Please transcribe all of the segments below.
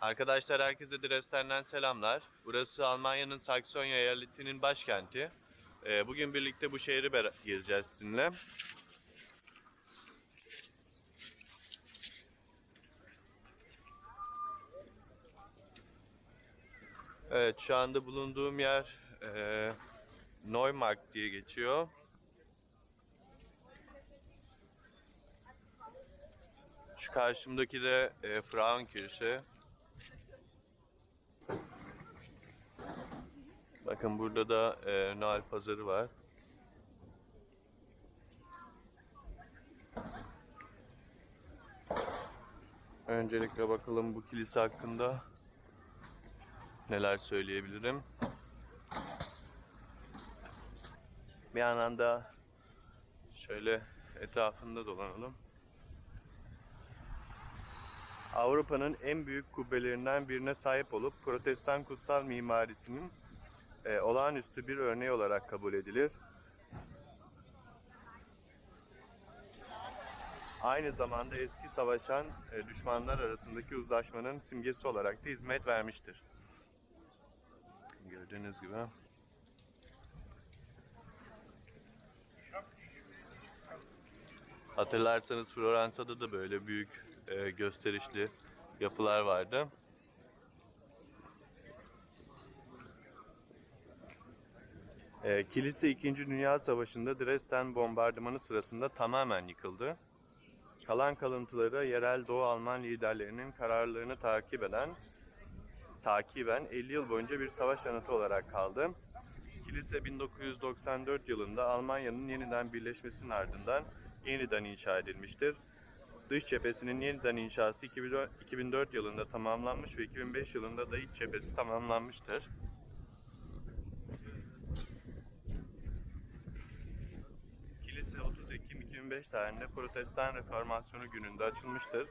Arkadaşlar herkese Dresden'den selamlar. Burası Almanya'nın Saksonya eyaletinin başkenti. Ee, bugün birlikte bu şehri gezeceğiz sizinle. Evet şu anda bulunduğum yer e, diye geçiyor. Şu karşımdaki de e, Frauenkirche. Bakın burada da e, Noel pazarı var. Öncelikle bakalım bu kilise hakkında neler söyleyebilirim. Bir yandan da şöyle etrafında dolanalım. Avrupa'nın en büyük kubbelerinden birine sahip olup protestan kutsal mimarisinin e, olağanüstü bir örneği olarak kabul edilir. Aynı zamanda eski savaşan e, düşmanlar arasındaki uzlaşmanın simgesi olarak da hizmet vermiştir. Gördüğünüz gibi. Hatırlarsanız Floransa'da da böyle büyük e, gösterişli yapılar vardı. E, kilise 2. Dünya Savaşı'nda Dresden bombardımanı sırasında tamamen yıkıldı. Kalan kalıntıları yerel Doğu Alman liderlerinin kararlarını takip eden takiben 50 yıl boyunca bir savaş anıtı olarak kaldı. Kilise 1994 yılında Almanya'nın yeniden birleşmesinin ardından yeniden inşa edilmiştir. Dış cephesinin yeniden inşası 2004 2004 yılında tamamlanmış ve 2005 yılında da iç cephesi tamamlanmıştır. 2005 tarihinde Protestan Reformasyonu gününde açılmıştır.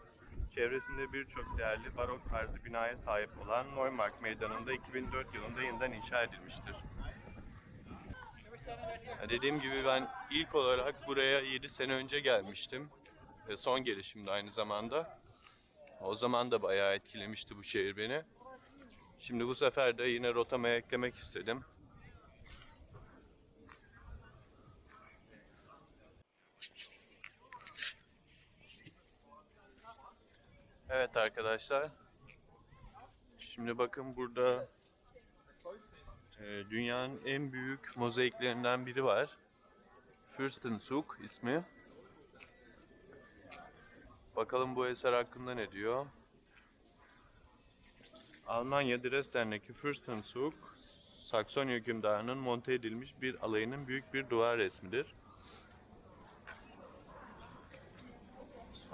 Çevresinde birçok değerli barok tarzı binaya sahip olan Neumarkt Meydanı'nda 2004 yılında yeniden inşa edilmiştir. Dediğim gibi ben ilk olarak buraya 7 sene önce gelmiştim. Ve son gelişimdi aynı zamanda. O zaman da bayağı etkilemişti bu şehir beni. Şimdi bu sefer de yine rotama eklemek istedim. Evet arkadaşlar. Şimdi bakın burada e, dünyanın en büyük mozaiklerinden biri var. Fürstenzug ismi. Bakalım bu eser hakkında ne diyor. Almanya Dresden'deki Fürstenzug, Saksonya hükümdarının monte edilmiş bir alayının büyük bir duvar resmidir.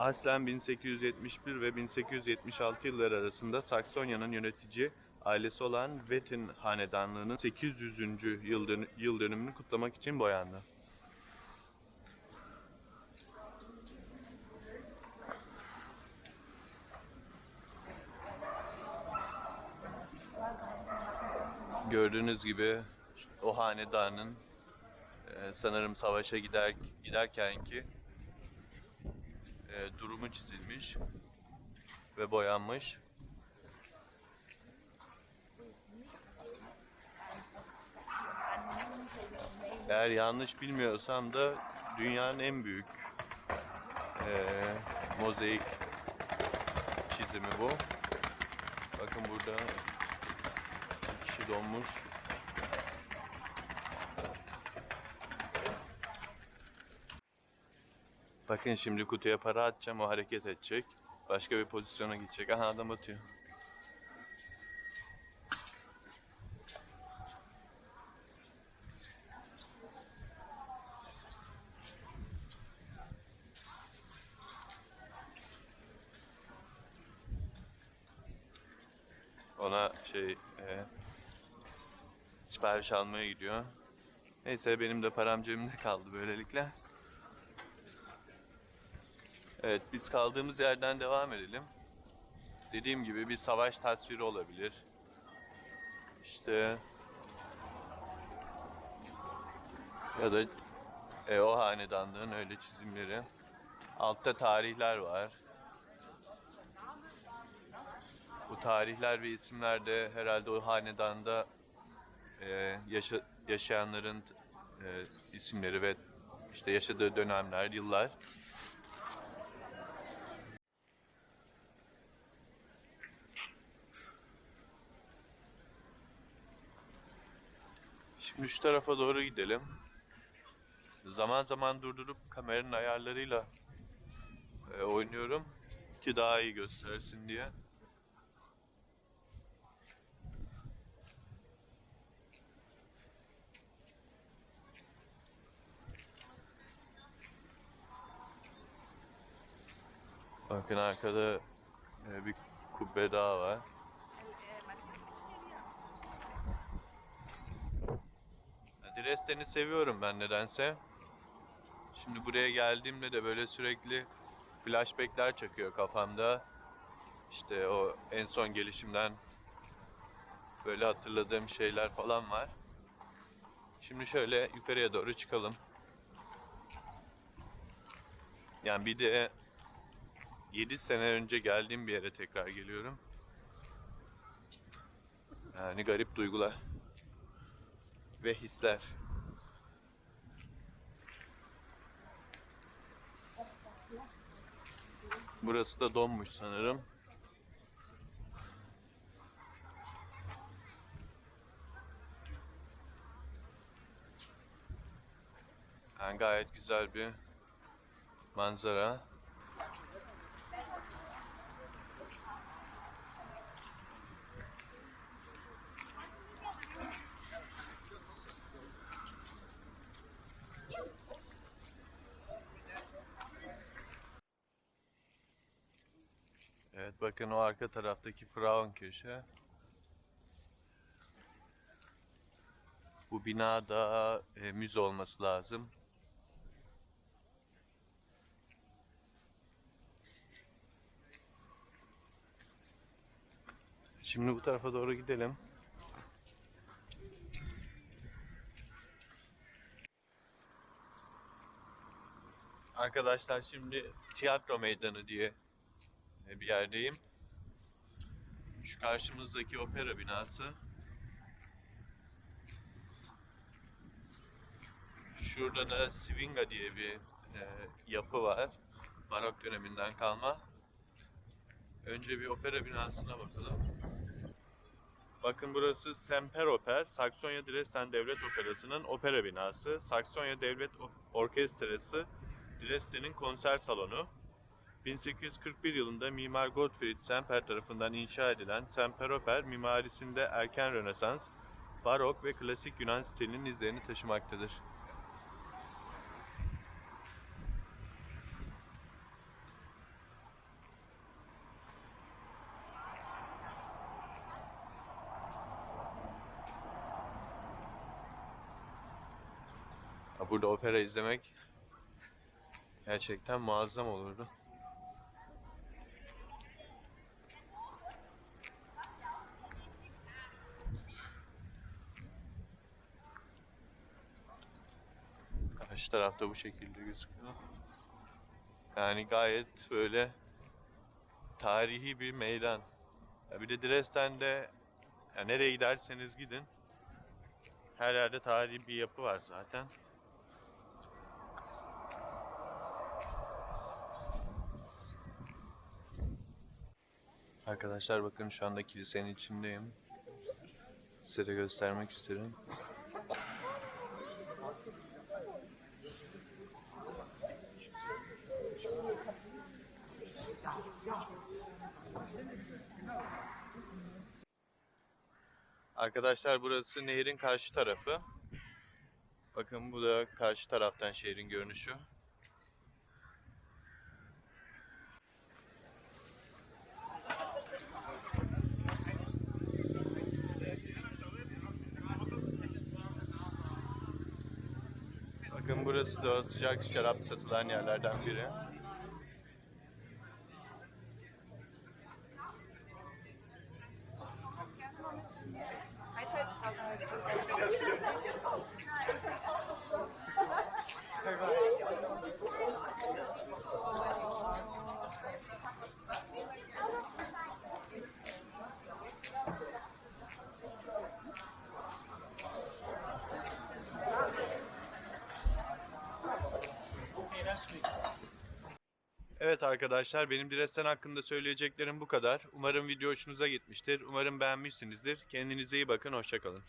Aslen 1871 ve 1876 yılları arasında Saksonya'nın yönetici ailesi olan Wettin hanedanlığının 800. yıl, dön- yıl dönümünü kutlamak için boyandı. Gördüğünüz gibi o hanedanın e, sanırım savaşa gider giderken ki e, durumu çizilmiş ve boyanmış. Eğer yanlış bilmiyorsam da dünyanın en büyük e, mozaik çizimi bu. Bakın burada bir kişi donmuş. Bakın şimdi kutuya para atacağım o hareket edecek. Başka bir pozisyona gidecek. Aha adam atıyor. Ona şey e, sipariş almaya gidiyor. Neyse benim de param cebimde kaldı böylelikle. Evet biz kaldığımız yerden devam edelim. Dediğim gibi bir savaş tasviri olabilir. İşte ya da e, o hanedanlığın öyle çizimleri. Altta tarihler var. Bu tarihler ve isimler de herhalde o hanedanda e, yaşa- yaşayanların e, isimleri ve işte yaşadığı dönemler, yıllar. Şu tarafa doğru gidelim. Zaman zaman durdurup kameranın ayarlarıyla e, oynuyorum ki daha iyi göstersin diye. Bakın arkada e, bir kubbe daha var. Dresden'i seviyorum ben nedense. Şimdi buraya geldiğimde de böyle sürekli flashbackler çakıyor kafamda. İşte o en son gelişimden böyle hatırladığım şeyler falan var. Şimdi şöyle yukarıya doğru çıkalım. Yani bir de 7 sene önce geldiğim bir yere tekrar geliyorum. Yani garip duygular ve hisler. Burası da donmuş sanırım. Yani gayet güzel bir manzara. Evet bakın o arka taraftaki Frauenkirche. Bu binada e, müze olması lazım. Şimdi bu tarafa doğru gidelim. Arkadaşlar şimdi tiyatro meydanı diye bir yerdeyim. Şu karşımızdaki opera binası. Şurada da Svinga diye bir e, yapı var. Barok döneminden kalma. Önce bir opera binasına bakalım. Bakın burası Semperoper, Saksonya Dresden Devlet Operası'nın opera binası. Saksonya Devlet Orkestrası, Dresden'in konser salonu. 1841 yılında Mimar Gottfried Semper tarafından inşa edilen Semperoper mimarisinde erken Rönesans, Barok ve klasik Yunan stilinin izlerini taşımaktadır. Burada opera izlemek gerçekten muazzam olurdu. Karşı tarafta bu şekilde gözüküyor. Yani gayet böyle tarihi bir meydan. Ya bir de Dresden'de ya nereye giderseniz gidin her yerde tarihi bir yapı var zaten. Arkadaşlar bakın şu anda kilisenin içindeyim. Size de göstermek isterim. Arkadaşlar burası nehrin karşı tarafı. Bakın bu da karşı taraftan şehrin görünüşü. Bakın burası da sıcak şarap satılan yerlerden biri. Evet arkadaşlar benim Dresden hakkında söyleyeceklerim bu kadar. Umarım video hoşunuza gitmiştir. Umarım beğenmişsinizdir. Kendinize iyi bakın. Hoşçakalın.